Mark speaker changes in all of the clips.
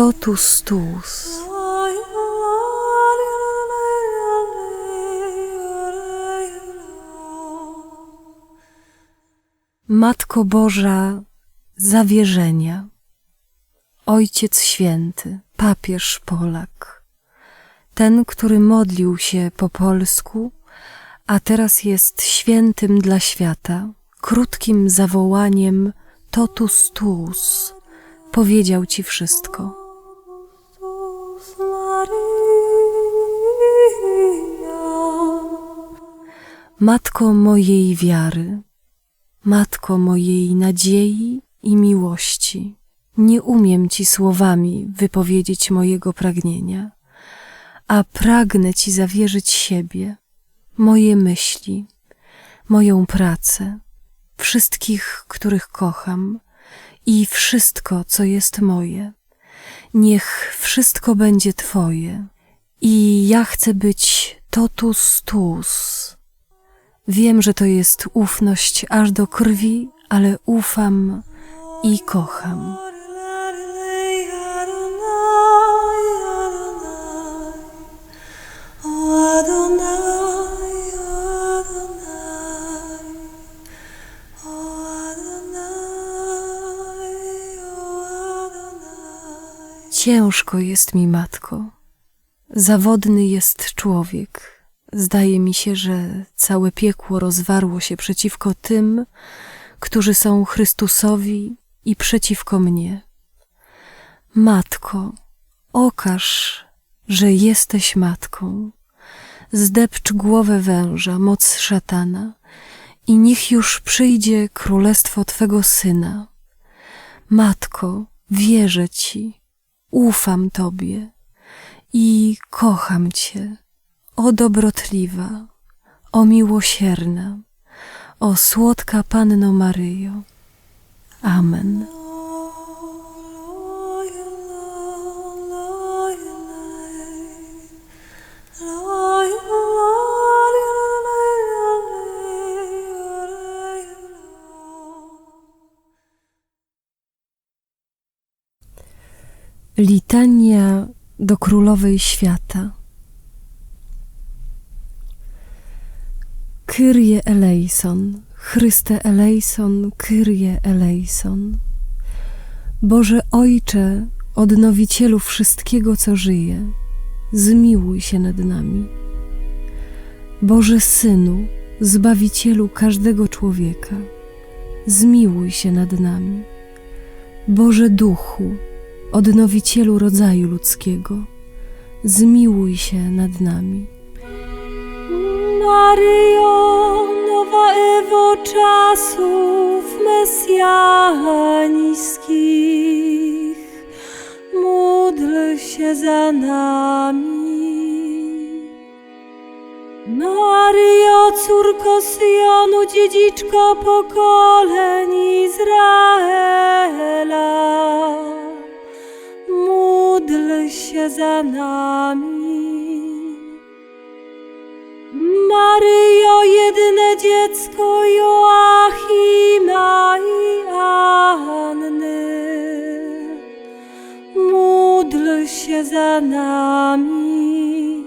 Speaker 1: Totus tuus. Matko Boża zawierzenia, Ojciec Święty, papież Polak, ten, który modlił się po polsku, a teraz jest świętym dla świata, krótkim zawołaniem totus tuus, powiedział Ci wszystko. Matko mojej wiary, Matko mojej nadziei i miłości, nie umiem Ci słowami wypowiedzieć mojego pragnienia, a pragnę Ci zawierzyć siebie, moje myśli, moją pracę, wszystkich, których kocham i wszystko, co jest moje. Niech wszystko będzie Twoje i ja chcę być totus tuus. Wiem, że to jest ufność aż do krwi, ale ufam i kocham. Ciężko jest mi, matko. Zawodny jest człowiek. Zdaje mi się, że całe piekło rozwarło się przeciwko tym, którzy są Chrystusowi i przeciwko mnie. Matko, okaż, że jesteś matką. Zdepcz głowę węża, moc szatana, i niech już przyjdzie królestwo Twego Syna. Matko, wierzę Ci, ufam Tobie i kocham Cię, o dobrotliwa, o miłosierna, o słodka Panno Maryjo. Amen. Litania do Królowej Świata. Kyrie eleison, Chryste eleison, Kyrie eleison. Boże Ojcze, odnowicielu wszystkiego, co żyje, zmiłuj się nad nami. Boże Synu, Zbawicielu każdego człowieka, zmiłuj się nad nami. Boże Duchu, odnowicielu rodzaju ludzkiego, zmiłuj się nad nami.
Speaker 2: Maryjo, nowa Ewo czasów mesjanickich, módl się za nami. Maryjo, córko Syjonu, dziedziczko pokoleń Izraela, módl się za nami. Dziecko Joachima i Anny, módl się za nami.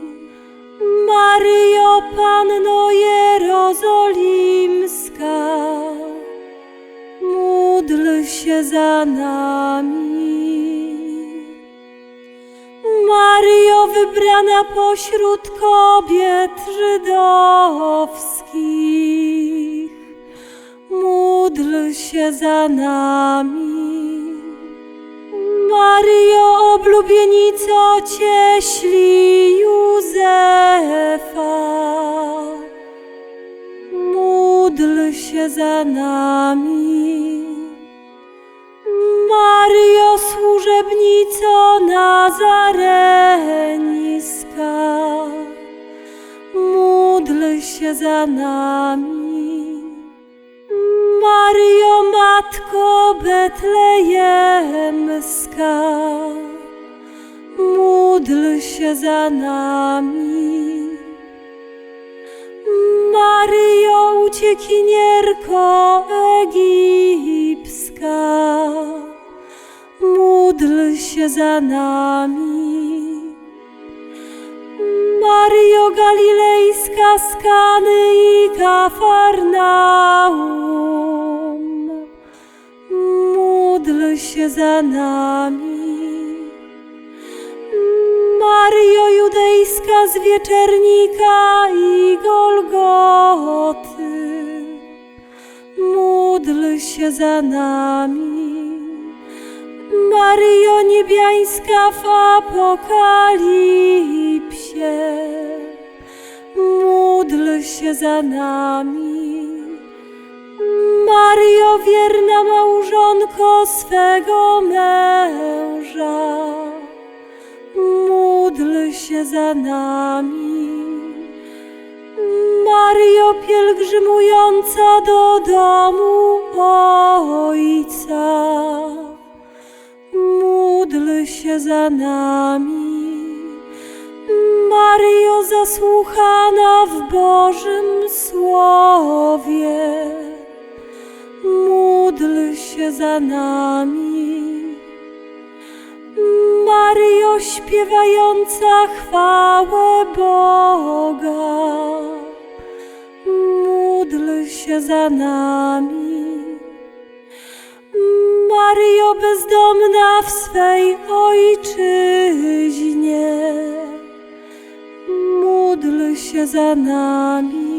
Speaker 2: Maryjo, Panno Jerozolimska, módl się za nami. Maryjo, wybrana pośród kobiet żydowskich, módl się za nami. Maryjo, oblubienico cieśli Józefa, módl się za nami. Maryjo, służebnico Nazareniska, módl się za nami. Maryjo, Matko Betlejemska, módl się za nami. Maryjo, uciekinierko egipska, módl się za nami. Maryjo Galilejska z Kany i Kafarnaum, módl się za nami. Maryjo Judejska z Wieczernika i Golgoty, módl się za nami. Maryjo Niebiańska w Apokalipsie, módl się za nami. Maryjo wierna małżonko swego męża, módl się za nami. Maryjo pielgrzymująca do domu Ojca, módl się za nami. Maryjo zasłuchana w Bożym Słowie, módl się za nami. Maryjo śpiewająca chwałę Boga, módl się za nami. Maryjo bezdomna w swej ojczyźnie, módl się za nami.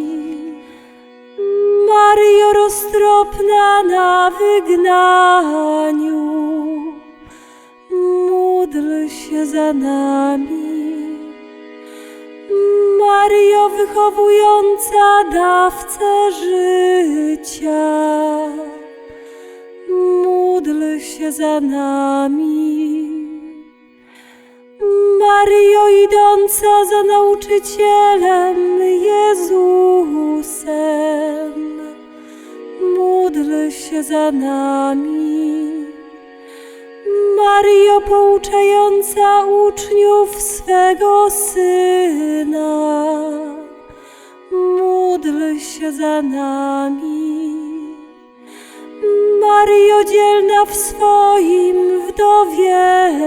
Speaker 2: Maryjo roztropna na wygnaniu, módl się za nami. Maryjo wychowująca dawcę życia, módl się za nami. Maryjo idąca za nauczycielem Jezusem, módl się za nami. Maryjo pouczająca uczniów swego Syna, módl się za nami. Maryjo dzielna w swoim wdowienistwie,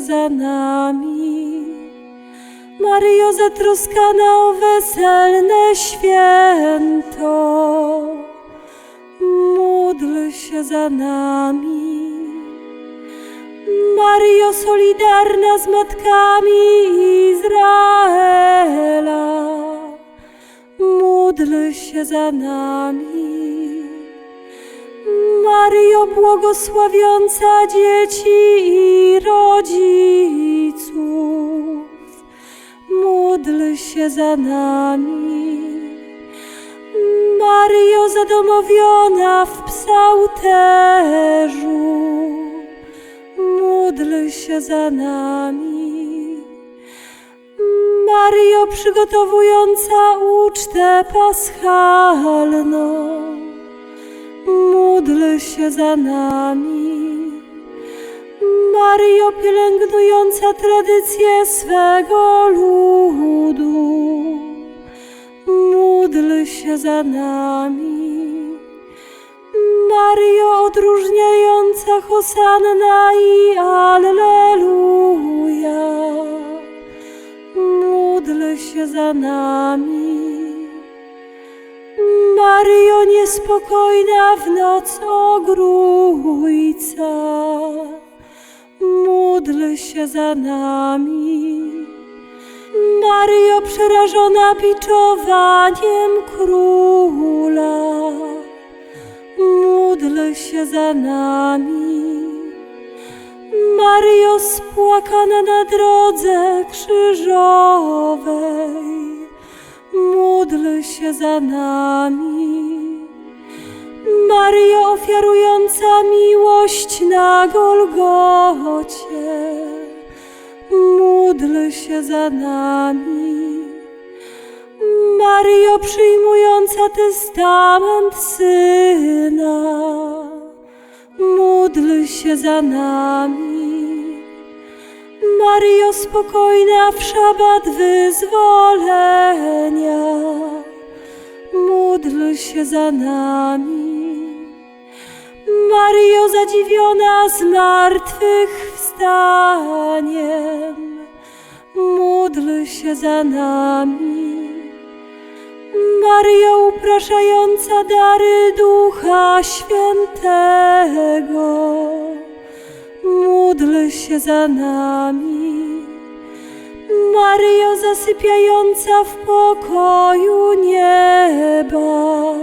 Speaker 2: za nami. Maryjo zatroskana o weselne święto, módl się za nami. Maryjo solidarna z matkami Izraela, módl się za nami. Maryjo błogosławiąca dzieci i rodziców, módl się za nami. Maryjo zadomowiona w psałterzu, módl się za nami. Maryjo przygotowująca ucztę paschalną, módl się za nami. Maryjo pielęgnująca tradycję swego ludu, módl się za nami. Maryjo odróżniająca Hosanna i Alleluja, módl się za nami. Maryjo niespokojna w noc ogrójca, módl się za nami. Maryjo przerażona biczowaniem króla, módl się za nami. Maryjo spłakana na drodze krzyżowej, módl się za nami. Maryjo ofiarująca miłość na Golgocie, módl się za nami. Maryjo przyjmująca testament Syna, módl się za nami. Maryjo spokojna w szabat wyzwolenia, módl się za nami. Maryjo zadziwiona zmartwychwstaniem, módl się za nami. Maryjo upraszająca dary Ducha Świętego, módl się za nami. Maryjo zasypiająca w pokoju nieba,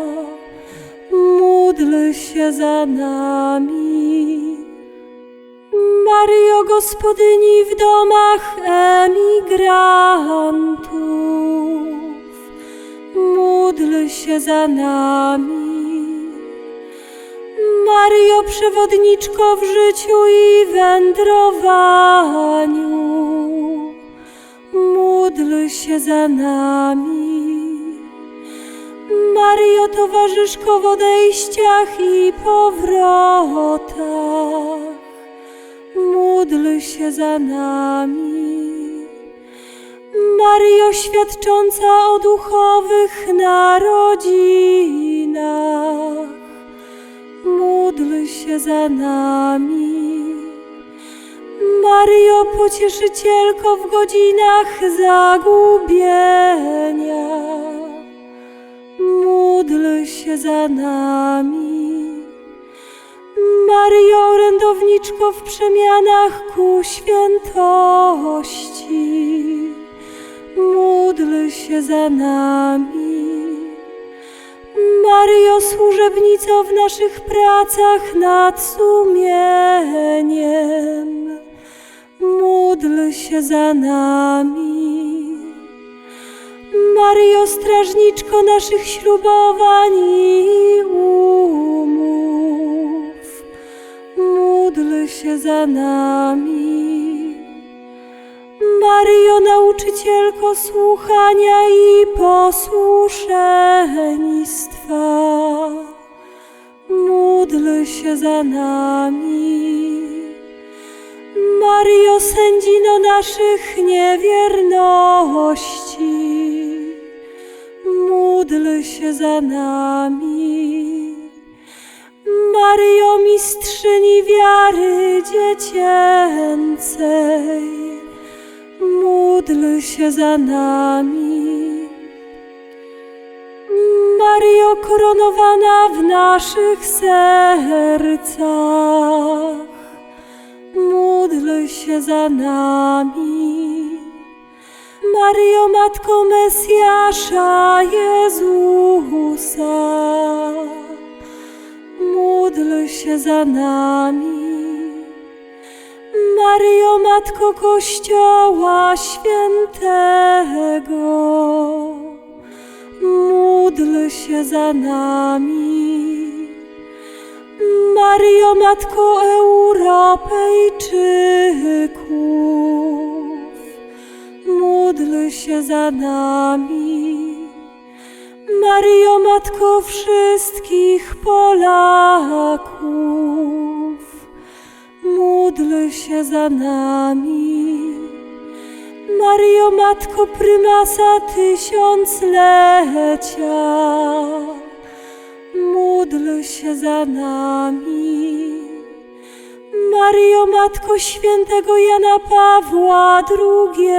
Speaker 2: módl się za nami. Maryjo Gospodyni w domach emigrantów, módl się za nami. Maryjo Przewodniczko w życiu i wędrowaniu, módl się za nami. Maryjo Towarzyszko w odejściach i powrotach, módl się za nami. Maryjo świadcząca o duchowych narodzinach, módl się za nami. Maryjo pocieszycielko w godzinach zagubienia, módl się za nami. Maryjo orędowniczko w przemianach ku świętości, módl się za nami. Maryjo służebnico w naszych pracach nad sumieniem, módl się za nami. Maryjo strażniczko naszych ślubowań i umów, módl się za nami. Nauczycielko słuchania i posłuszeństwa, módl się za nami. Maryjo sędzino naszych niewierności, módl się za nami. Maryjo mistrzyni wiary dziecięcej, módl się za nami. Maryjo koronowana w naszych sercach, módl się za nami. Maryjo Matko Mesjasza Jezusa, módl się za nami. Maryjo Matko Kościoła Świętego, módl się za nami. Maryjo Matko Europejczyków, módl się za nami. Maryjo Matko wszystkich Polaków, módl się za nami. Maryjo Matko Prymasa Tysiąclecia, módl się za nami. Maryjo Matko Świętego Jana Pawła II,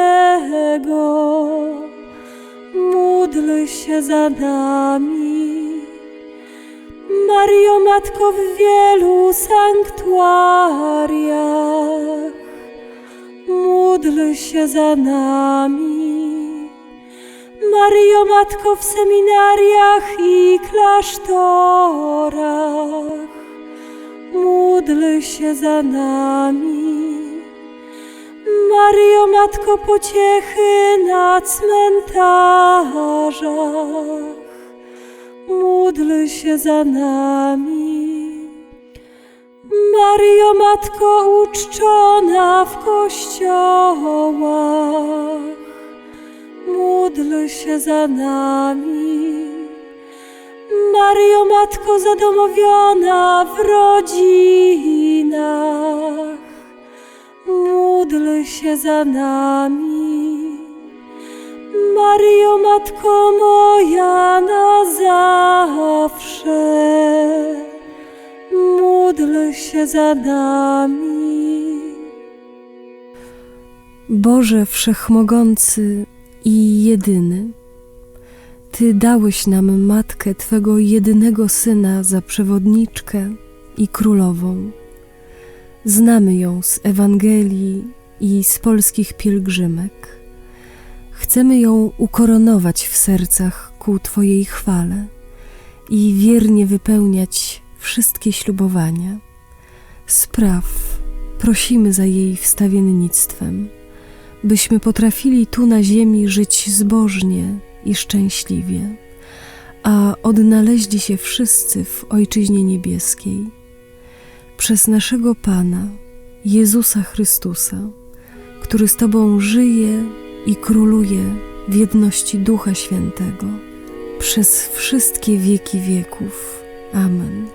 Speaker 2: módl się za nami. Maryjo Matko w wielu sanktuariach, módl się za nami. Maryjo Matko w seminariach i klasztorach, módl się za nami. Maryjo Matko pociechy na cmentarzach, módl się za nami. Maryjo Matko uczczona w kościołach, módl się za nami. Maryjo Matko zadomowiona w rodzinach, módl się za nami. Maryjo Matko moja na zawsze, módl się za nami.
Speaker 1: Boże Wszechmogący i jedyny, Ty dałeś nam matkę Twego jedynego syna za przewodniczkę i królową. Znamy ją z Ewangelii i z polskich pielgrzymek. Chcemy ją ukoronować w sercach ku Twojej chwale i wiernie wypełniać wszystkie ślubowania. Spraw, prosimy za jej wstawiennictwem byśmy potrafili tu na ziemi żyć zbożnie i szczęśliwie, a odnaleźli się wszyscy w Ojczyźnie Niebieskiej. Przez naszego Pana, Jezusa Chrystusa, który z Tobą żyje i króluje w jedności Ducha Świętego, przez wszystkie wieki wieków. Amen.